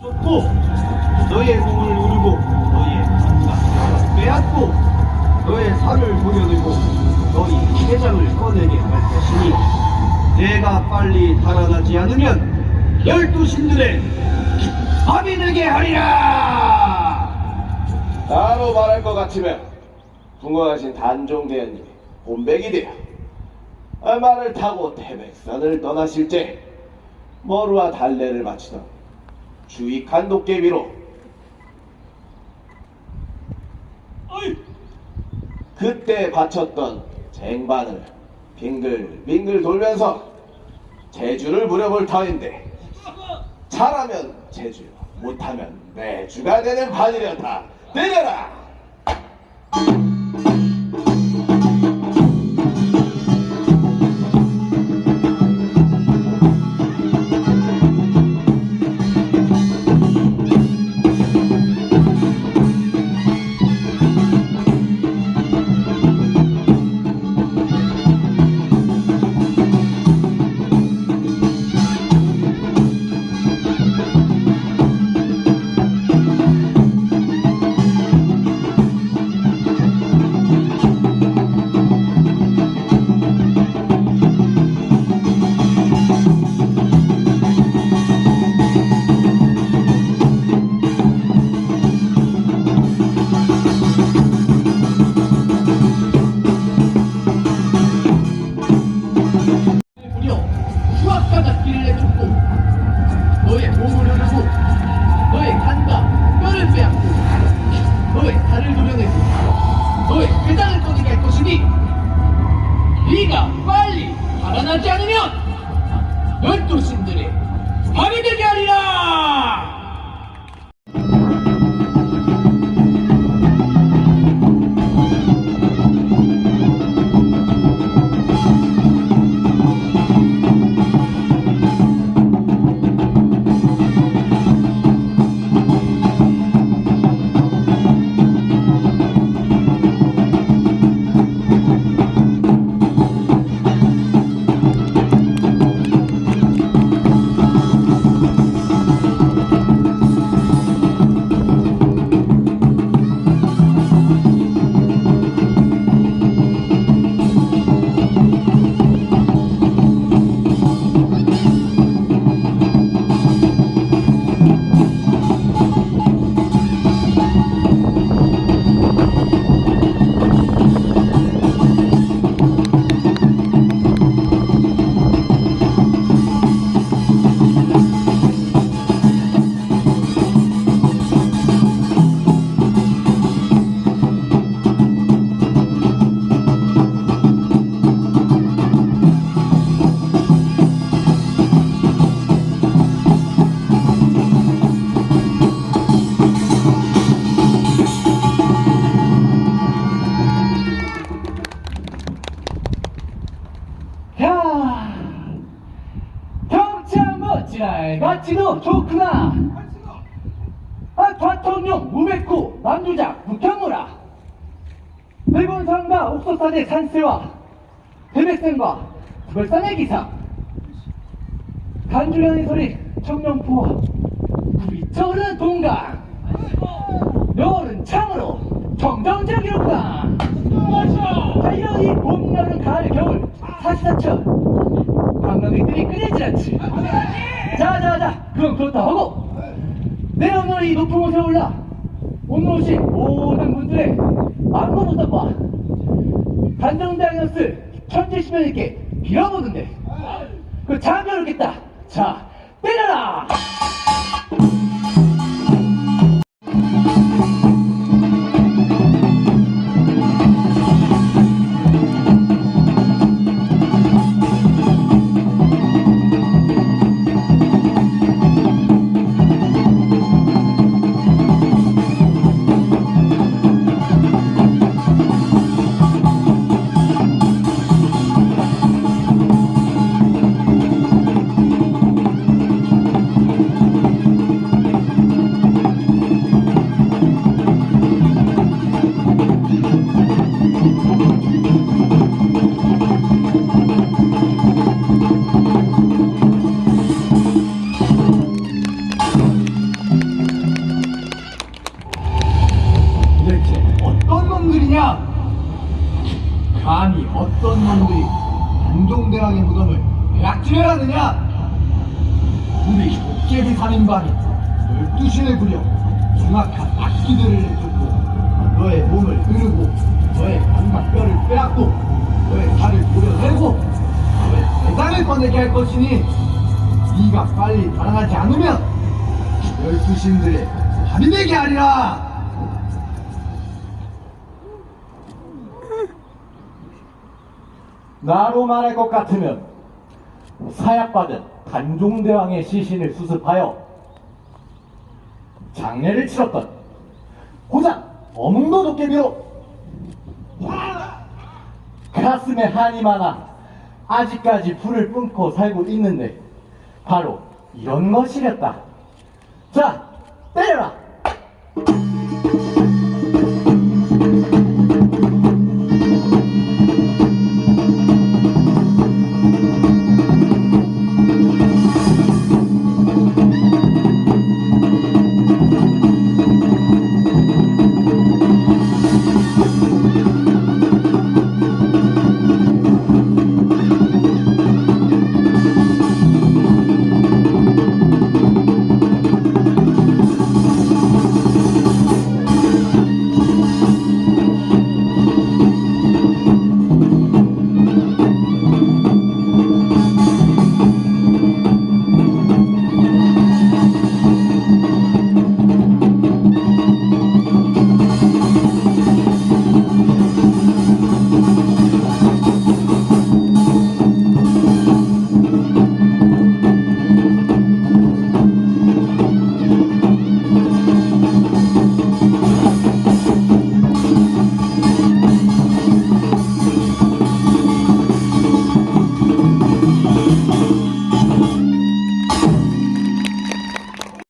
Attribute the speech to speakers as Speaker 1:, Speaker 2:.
Speaker 1: 쫓고 너의 몸을 누르고 너의 감각을 빼앗고 너의 살을 부려들고 너희 회장을 꺼내게 할 것이니 내가 빨리 달아나지 않으면 열두 신들의 밤이 되게 하리라.
Speaker 2: 나로 말할 것 같으면 궁금하신 단종대원님이 본백이 되어 아, 말을 타고 태백산을 떠나실 때 머루와 달래를 바치던 주익한 도깨비로. 그때 바쳤던 쟁반을 빙글빙글 돌면서 제주를 부려볼 터인데 잘하면 제주 못하면 내주가 되는 판이려다. 내려라
Speaker 3: 야, 경찰 멋지랄 가치도 좋구나. 아, 과통용 무백구 남주작 북경무라. 일본산과 옥소산의 산세와 대백산과 불산의 기상. 간주령의 소리 청룡포와 부비쳐오르는 동강. 여울은 창으로 정정적이로구나. 자, 이런 이 봄, 여름, 가을, 사시사철 관광객들이 끊이질 않지. 자, 자, 자, 그럼 그렇다 하고 내 오늘 이 높은 곳에 올라 오늘 오신 모든 분들의 마음부터 봐. 단정다이너스 천재 시면님께 빌어보는데 그 장려롭겠다. 자, 때려라!
Speaker 1: 어떤 놈들이 단종대왕의 무덤을 빼앗지려하느냐? 우리 도깨비 3인방이 12신을 부려 흉악한 악기들을 내쫓고 너의 몸을 으르고 너의 마지막 뼈를 빼앗고 너의 살을 도려내고 너의 대장을 꺼내게 할 것이니 네가 빨리 달아나지 않으면 12신들의 밥이 되게 하리라!
Speaker 4: 나로 말할 것 같으면 사약받은 단종대왕의 시신을 수습하여 장례를 치렀던 고장 어묵도 도깨비로 가슴에 한이 많아 아직까지 불을 끊고 살고 있는데 바로 이런 것이겠다 자, 때려라!